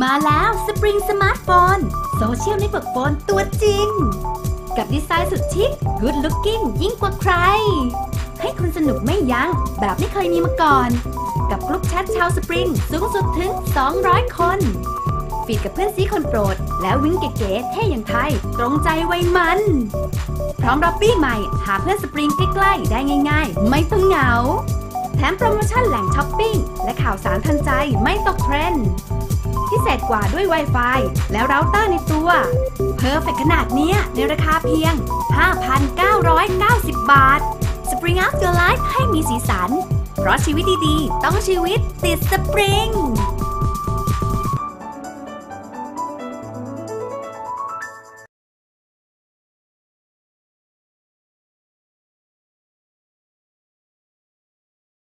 มาแล้วสปริงสมาร์ทโฟนโซเชียลเน็ตเวิร์กโฟนตัวจริง กับดีไซน์สุดชิค Good Looking ยิ่งกว่าใคร ให้คุณสนุกไม่ยัง้งแบบไม่เคยมีมาก่อน กับกลุ่มแชทชาวสปริงสูงสุดถึง 200 คนฟีดกับเพื่อนซีคนโปรด แล้ววิ่งเก๋ๆเท่อย่างไทย ตรงใจไวยมัน พร้อมรับปี้ใหม่ หาเพื่อนสปริงใกล้ๆ ได้ง่าย ๆ ไม่ต้องเหงา แถมโปรโมชั่นแหล่งช้อปปิ้ง และข่าวสารทันใจไม่ตกเทรนด์ เศษกว่าด้วย Wi-Fi แล้วเราเตอร์ในตัว เพอร์เฟขนาดเนี้ยในราคาเพียง 5,990 บาท Spring Up Your Life ให้มีสีสัน เพราะชีวิตดีๆ ต้องชีวิตติดสปริง